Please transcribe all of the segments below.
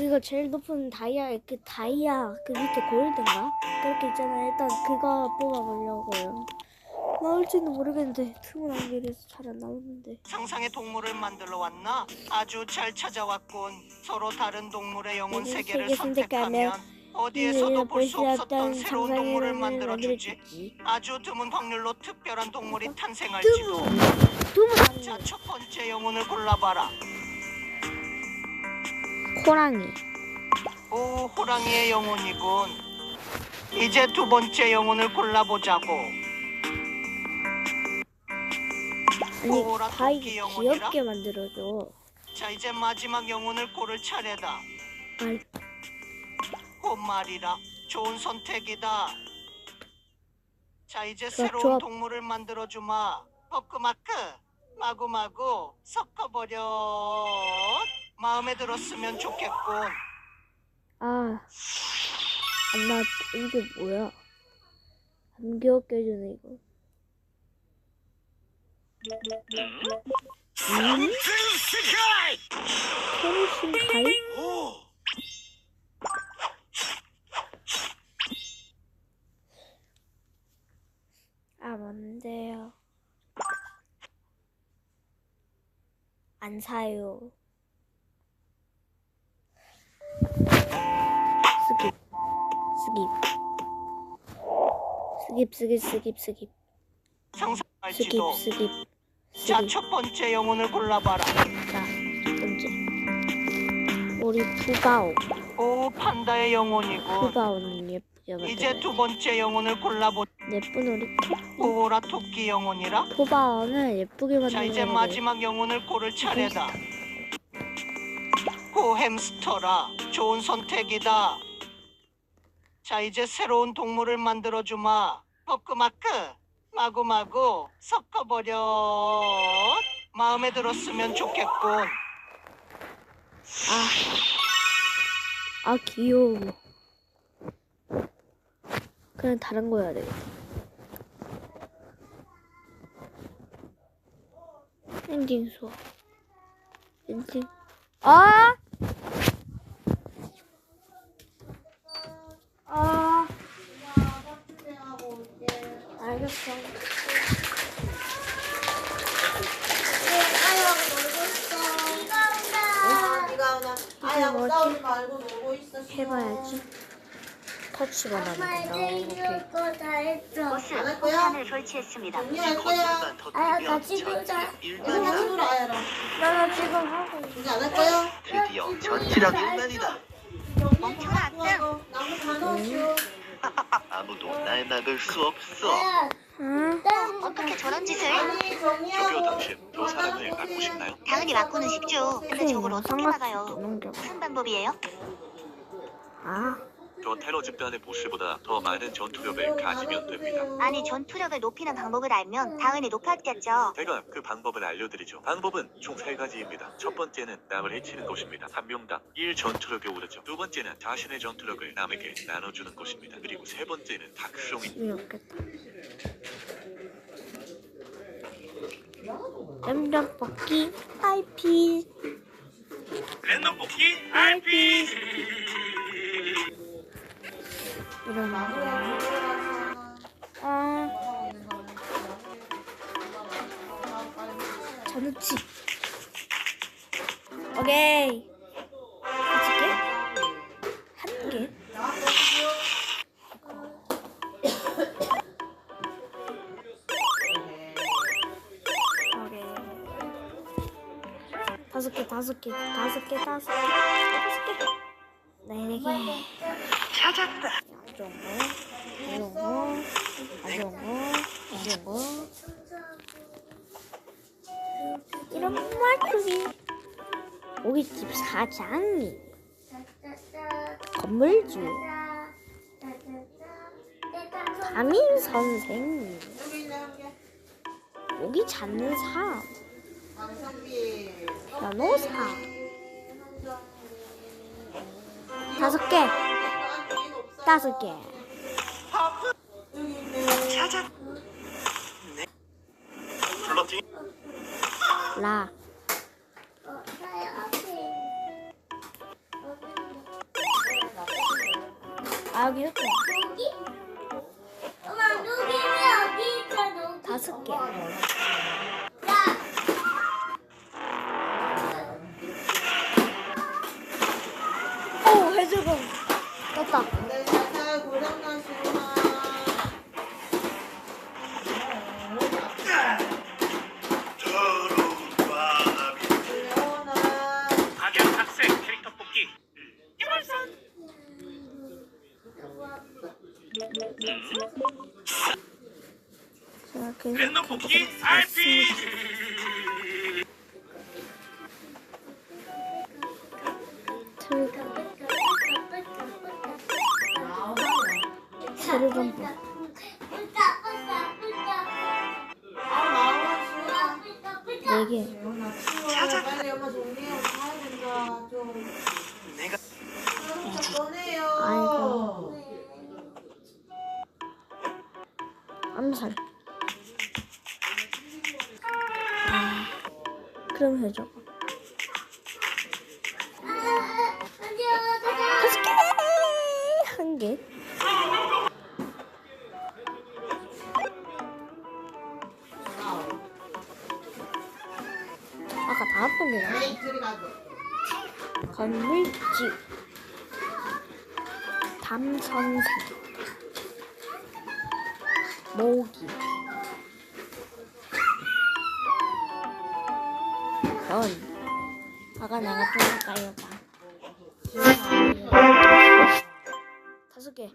그거 제일 높은 다이아 그 다이아 그 밑에 골드인가 그렇게 있잖아요. 일단 그거 뽑아보려고요. 나올지는 모르겠는데 틈을 안 길어서 잘 안 나오는데. 상상의 동물을 만들러 왔나? 아주 잘 찾아왔군. 서로 다른 동물의 영혼 여기 세계를 세계 선택하면 선택하면 어디에서도 볼 수 없었던 새로운 동물을 만들어주지. 아주 드문 확률로 특별한 동물이 탄생할지도. 두문 자, 첫 번째 영혼을 골라봐라. 호랑이. 오, 호랑이의 영혼이군. 이제 두 번째 영혼을 골라보자고. 아니 토끼 영혼이라? 귀엽게 만들어줘. 자, 이제 마지막 영혼을 고를 차례다. 말 혼말이라 좋은 선택이다. 자 이제 새로운 좋아. 동물을 만들어 주마. 버크마크 마구마구 섞어버려. 마음에 들었으면 좋겠군. 아, 안 나, 이게 뭐야? 안 귀엽게 해주네, 이거. 음? 테니싱 가이? 아, 뭔데요? 안 사요. 스킵. 스킵, 스킵, 스킵, 스킵. 상상할지도. 스킵, 스킵. 자 스킵. 첫 번째 영혼을 골라봐라. 자, 첫 번째. 우리 푸바오. 오 판다의 영혼이군. 푸바오는 예쁘게 만들어. 이제 두 번째 영혼을 골라보. 예쁜 우리. 오라 토끼 영혼이라. 푸바오는 예쁘게 만들어. 자 이제 마지막 영혼을 고를 차례다. 고 햄스터라 좋은 선택이다. 자 이제 새로운 동물을 만들어 주마. 버크마크 마구마구 섞어버려. 마음에 들었으면 좋겠군. 아. 아, 귀여워. 그냥 다른 거 해야 되겠다. 엔딩 수업. 엔딩. 아! 아. 아야 뭐지? 싸우지 말고 놀고 있어. 해봐야지. 터치가 나는다. 오케이. 거다 했어. 안할 거야? 폭탄을 설치했습니다. 정리할 거야. 아야 같이 놀자. 놀아 아야랑. 나나 지금 하고 있어. 이제 안 할 거야? 드디어 전투력 1만이다. 멍청아 악당. 나무 다 넣어줘. 날 막을 수 없어. 응? 어떻게 저런 짓을? 정리하고. 당신 저 사람을 막고 싶나요? 당연히 맞고는 싶죠. 근데 저걸 어떻게 막아요? 무슨 방법이에요? 아, 저 테러 집단의 보스보다 더 많은 전투력을 가지면 됩니다. 아니 전투력을 높이는 방법을 알면 당연히 높아지겠죠. 제가 그 방법을 알려드리죠. 방법은 총 세 가지입니다. 첫 번째는 남을 해치는 것입니다. 한 명당 1 전투력에 오르죠. 두 번째는 자신의 전투력을 남에게 나눠주는 것입니다. 그리고 세 번째는. 이렇겠다. 냠냠 뽑기 IP 랜덤 뽑기 IP 이런 거. 아, 전우치. 오케이. 다섯 개? 한 개? 다섯 개, 다섯 개, 다섯 개, 다섯 개, 다섯 개. 네 개. 찾았다. 이런 거, 이런 거, 이런 말투기. 고깃집 사장님, 건물주, 담임 선생님, 여기 찾는 사람. 변호사. 다섯 개, 다섯 개. 여기 있네. 찾아. 플러팅 라. 아 여기 이렇게 다섯 개. 오 해적은 떴다. 자, 계속. 네 개. 좀 꺼내요. 아이고. 암살. 아, 그럼 해줘. 다섯 개! 한 개. 아까. 에이 저리 가고. 건물집 담선생 모기. 건 아까 내가 좀 까였다 다섯 개.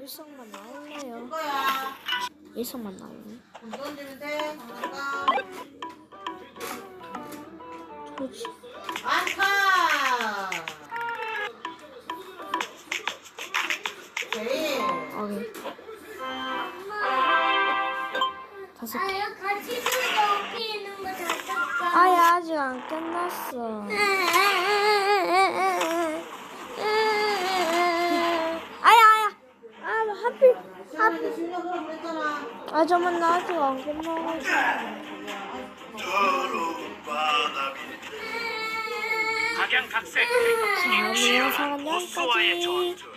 일성만 나올래요. 이거야. 일성만 나오네 오케이 다섯 개 같이 피는 거 잠깐. 아야 아직 안 끝났어. 아야 아야. 아 하필 그랬잖아. 아 저만 나 아직 안 끝나가지고. 우리 영상은 보스와의 여기까지. 전투